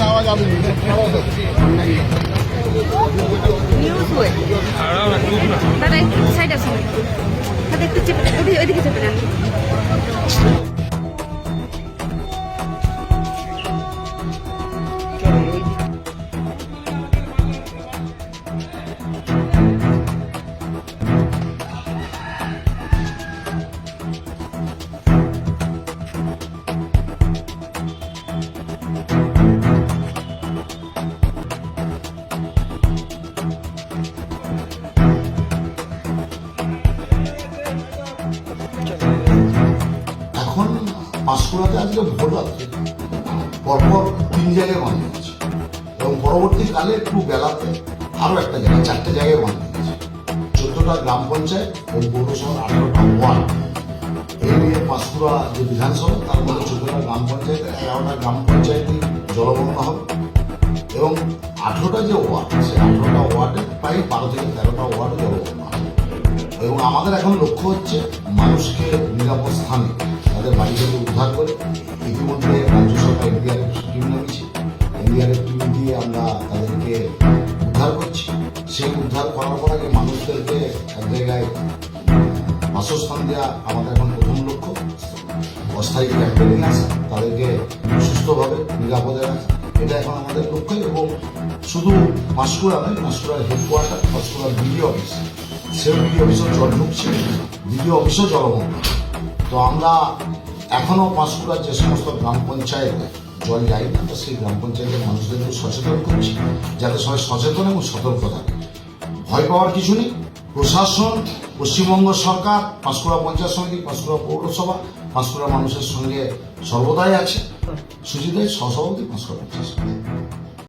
যাওয়া যাবে নিউজ হয়ে দাদা একটু সাইড আসুন। দাদা একটু চেপে ওদিকে চেপে নেন পাঁশকুড়াতে আজকে ভোট আছে, পরপর তিন জায়গায় বন্ধ হয়েছে এবং পরবর্তীকালে একটু বেলাতে আরও একটা জায়গায় চারটে জায়গায় বন্ধ হয়েছে চোদ্দটা গ্রাম পঞ্চায়েত এবং পৌরসভার আঠারোটা ওয়ার্ড। এই নিয়ে পাঁশকুড়া যে বিধানসভা, তার মধ্যে চোদ্দটা গ্রাম পঞ্চায়েতের এগারোটা গ্রাম পঞ্চায়েতই জলমগ্ন হবে। এবং আঠেরোটা যে ওয়ার্ড, সেই আঠেরোটা ওয়ার্ডে প্রায় বারো থেকে তেরোটা ওয়ার্ড জলমগ্ন আমাদের এখন লক্ষ্য হচ্ছে মানুষকে নিরাপদ স্থানে তাদের বাড়ি থেকে উদ্ধার করে ইতিমধ্যে রাজ্য সরকার এনডিআরএফ টিম নামিয়েছে এনডিআরএফ টিম দিয়ে আমরা তাদেরকে উদ্ধার করছি। সেই উদ্ধার করার পর আগে মানুষদেরকে এক জায়গায় বাসস্থান দেওয়া আমাদের এখন প্রথম লক্ষ্য। অস্থায়ী ক্যাম্পে নিয়ে আসা, তাদেরকে সুস্থভাবে নিরাপদে রাখা। এটা এখন আমাদের লক্ষ্য এবং শুধু পাঁশকুড়া নয় পাঁশকুড়ার হেডকোয়ার্টার পাঁশকুড়ার বিডিও অফিস বিডিও অফিসও জল ঢুকছে বিডিও অফিসও জলমগ্ন তো আমরা এখনও পাঁশকুড়ার যে সমস্ত গ্রাম পঞ্চায়েত জল যায় না তো সেই গ্রাম পঞ্চায়েতের মানুষদেরকে সচেতন করছি যাতে সবাই সচেতন এবং সতর্ক থাকে ভয় পাওয়ার কিছু নেই প্রশাসন পশ্চিমবঙ্গ সরকার পাঁশকুড়া পঞ্চায়েত সমিতি পাঁশকুড়া পৌরসভা পাঁশকুড়া মানুষের সঙ্গে সর্বদাই আছে সুজিদের সহসভাপতি পাঁশকুড়া পঞ্চায়েত সমিতি